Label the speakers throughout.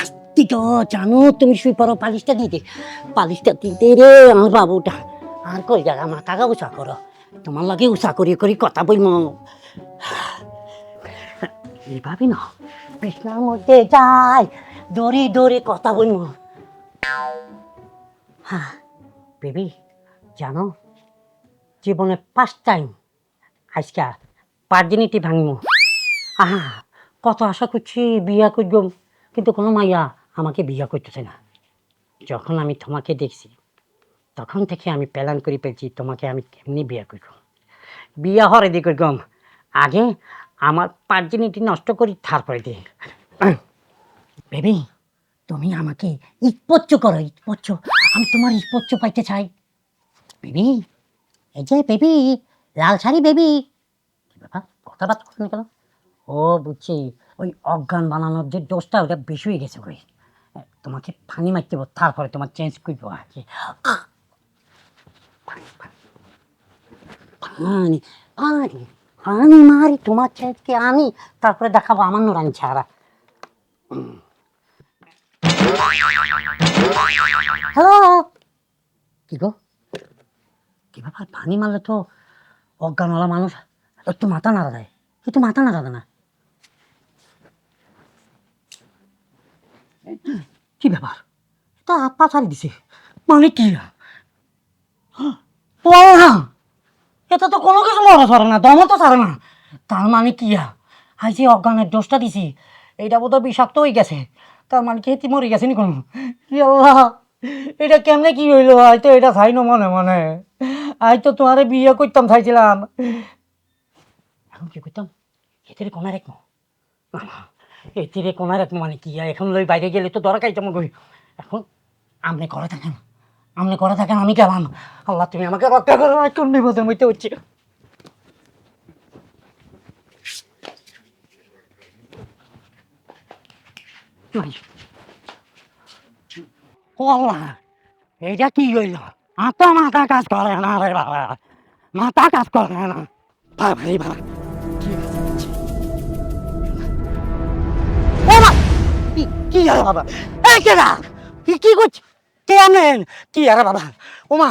Speaker 1: আস্তি তো জানো, তুমি শুই পড়ো, পালিশটা দিতে পালিশটা দিতে রে আমার বাবুটা। আর কই জায়গা মাথাকে উষা করো। তোমার লাগে উষা করি করি কথা বলব। এইভাবে না বিছনার মধ্যে যাই, দৌড়ে দৌড়ে কথা বলব। হ্যাঁ বেবি, জানো, জীবনে ফার্স্ট টাইম আজকে পার্জিনিটি ভাঙবো আহা, কত আশা করছি বিয়া করব। কিন্তু কোনো মাইয়া আমাকে বিয়া করতেছে না। যখন আমি তোমাকে দেখছি, তখন থেকে আমি প্ল্যান করে পেয়েছি তোমাকে আমি কেমনি বিয়া করব। বিয়া হরে দিয়ে করগম আগে আমার পার্জিনিটি নষ্ট করি, তারপরে দিয়ে বেবি, তুমি আমাকে ইটপচ্ছ করো ইটপচ্ছ আমি তোমার ইটপচ্ছ পাইতে চাই। বেবি, এই যে বেবি লাল শাড়ি বেবি। কি ব্যাপার? কথাবার্তা করো না কেন? ও বুঝছি। ওই অজ্ঞান বানানোর যে ডোজটা ওটা বেশি হয়ে গেছে ওই তোমাকে পানি মারতে তারপরে তোমার চেঞ্জ করব আর কি! পানি, পানি পানি মারি তোমার চেঞ্জকে আনি তারপরে দেখাবো আমার নোরানি ছাড়া। হ্যালো? কি গো? কি ব্যাপার? পানি মারলে তো অজ্ঞানওয়ালা মানুষ একটু মাথা নাড়া দেয় একটু মাথা নাড়া দেয় না। কি ব্যাপার তা ছাড়ি দিছে। মানে কি এটা তো কোনো কিছু মরা ছাড়ে না দমও তো ছাড়ে না। তার মানে কি আই যে অজ্ঞানের দোষটা দিছি এইটা বোধহয় বিষাক্ত হয়ে গেছে। তার মানে কি হেতি মরে গেছে নি কোনো? এটা কেমনে কি হইল আই তো এটা খাই না মনে মনে। আই তো তোমারে বিয়ে করতাম, চাইছিলাম। এখন কি করতাম? এদের কোনা রেখো এতিরে কোনা রেখো মানে কি? এখন লই বাইরে গেলে তো দরকার তেমন করি এখন আপনি করে থাকেন আপনি করে থাকেন, আমি গেলাম। আল্লাহ, তুমি আমাকে রক্ষা করো কোন বিপদের মধ্যে হচ্ছে? ও আল্লাহ, এইটা কি হইল? মাথা মাথা কাজ করে না রে বাবা। মাথা কাজ করে না। রে বাবা। কি আর বাবা? কেডা কি কি করছ কে আনেন কি আর বাবা? ও মা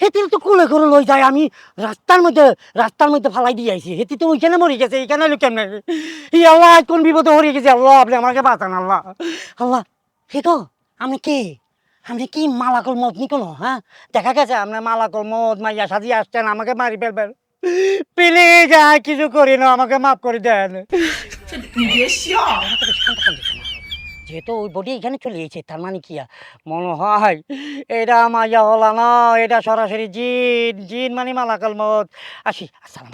Speaker 1: হেতির তো কুলে করে লই যায়, আমি রাস্তার মধ্যে রাস্তার মধ্যে ফালাই দিয়ে আইছি। হেতি তো ওইখানে মরে গেছে, এইখানে এলো কেমনে? ই আল্লাহ কোন বিপদে হরিয়ে গেছে, আল্লাহ আপনি আমাকে বাঁচান, আল্লাহ। আল্লাহ, হে তো আমি কি? আপনি কি মালাকল মদ নি কোনো হ্যাঁ? দেখা গেছে আপনার মালাকল মদ মাইয়া সাজিয়ে আসছেন, আমাকে মারি ফেলবেন। প্লিজ, আর কিছু করি না, আমাকে মাফ করে দেন। যেহেতু ওই বডি এখানে চলে এসেছে, তার মানে কি মনে হয় এটা মাইয়া হলা না, এটা সরাসরি জিন জিন মানে মালাকাল মত আসি, আসসালাম